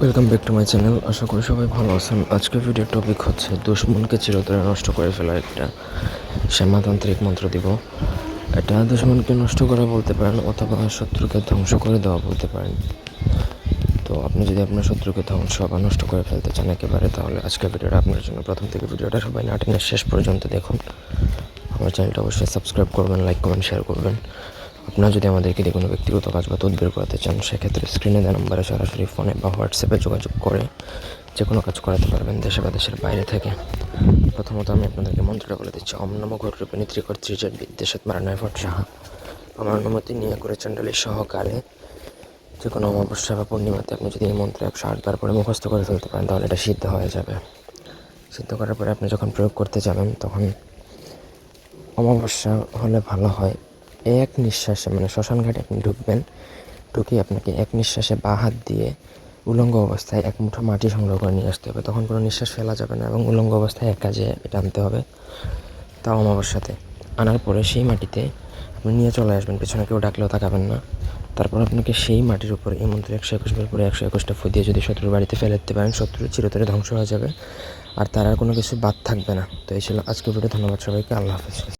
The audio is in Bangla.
Welcome back to my channel আশা করি সবাই ভালো আছেন। আজকের ভিডিওর টপিক হচ্ছে, দুশ্মনকে চিরতরে নষ্ট করে ফেলা একটা শ্যামাতান্ত্রিক মন্ত্র দিব। এটা দুশ্মনকে নষ্ট করা বলতে পারেন অথবা শত্রুকে ধ্বংস করে দেওয়া বলতে পারেন। তো আপনি যদি আপনার শত্রুকে ধ্বংস বা নষ্ট করে ফেলতে চান একেবারে, তাহলে আজকের ভিডিওটা আপনার জন্য প্রথম থেকে ভিডিওটা সবাই নাটিনের শেষ পর্যন্ত দেখুন। আমার চ্যানেলটা অবশ্যই সাবস্ক্রাইব করবেন লাইক কমেন্ট শেয়ার করবেন। আপনারা যদি আমাদেরকে দিয়ে কোনো ব্যক্তিগত কাজ বা তদবির করাতে চান, সেক্ষেত্রে স্ক্রিনে দেওয়া নম্বরে সরাসরি ফোনে বা হোয়াটসঅ্যাপে যোগাযোগ করে যে কোনো কাজ করাতে পারবেন দেশে বা দেশের বাইরে থেকে। প্রথমত আমি আপনাদেরকে মন্ত্রটা বলে দিচ্ছি অম নম ঘটরূপে ত্রিকর ত্রিজট বিদ্বেষত মারানয় ফট সাহা। আমার অনুমতি নিয়ে করে চণ্ডালী সহকারে যে কোনো অমাবস্যা বা পূর্ণিমাতে আপনি যদি এই মন্ত্র একশো আটবার পরে মুখস্থ করে ফেলতে পারেন, তাহলে এটা সিদ্ধ হয়ে যাবে। সিদ্ধ করার পরে আপনি যখন প্রয়োগ করতে যাবেন, তখন অমাবস্যা হলে ভালো হয়। এক নিঃশ্বাসে মানে শ্মশান ঘাটে আপনি ঢুকবেন ঢুকে আপনাকে এক নিঃশ্বাসে বা হাত দিয়ে উলঙ্গ অবস্থায় এক মুঠো মাটি সংগ্রহ করে নিয়ে আসতে হবে। তখন কোনো নিঃশ্বাস ফেলা যাবে না এবং উলঙ্গ অবস্থায় এক কাজে এটা আনতে হবে। তাও অমাবস্যাতে। আনার পরে সেই মাটিতে আপনি নিয়ে চলে আসবেন, পেছনে কেউ ডাকলেও তাকাবেন না। তারপর আপনাকে সেই মাটির উপরে এই মন্ত্র একশো একুশ বার পরে একশো একুশটা ফু দিয়ে যদি শত্রুর বাড়িতে ফেলে দিতে পারেন, শত্রু চিরতরে ধ্বংস হয়ে যাবে। আর তার আর কোনো কিছু বাদ থাকবে না। তো এই ছিল আজকের ভিডিও। ধন্যবাদ সবাইকে। আল্লাহ হাফিজ।